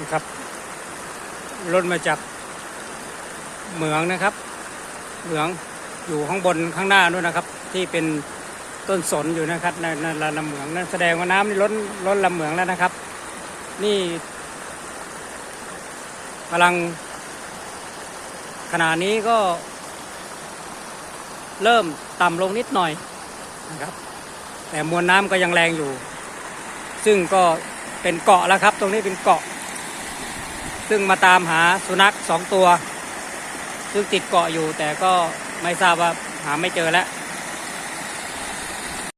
นะครับล้นมาจากเหมืองนะครับ เหมืองอยู่ข้างบนข้างหน้านู่นนะครับ ที่เป็นต้นสนอยู่นะครับในในลำเหมืองนั่นแสดงว่าน้ำนี่ล้นล้นลำเหมืองแล้วนะครับ นี่กำลังขณะนี้ก็ เริ่มต่ำลงนิดหน่อยนะครับ แต่มวลน้ำก็ยังแรงอยู่ ซึ่งก็เป็นเกาะแล้วครับ ตรงนี้เป็นเกาะ ซึ่งมาตามหาสุนัขสองตัว ซึ่งติดเกาะอยู่แต่ก็ไม่ทราบว่าหาไม่เจอแล้ว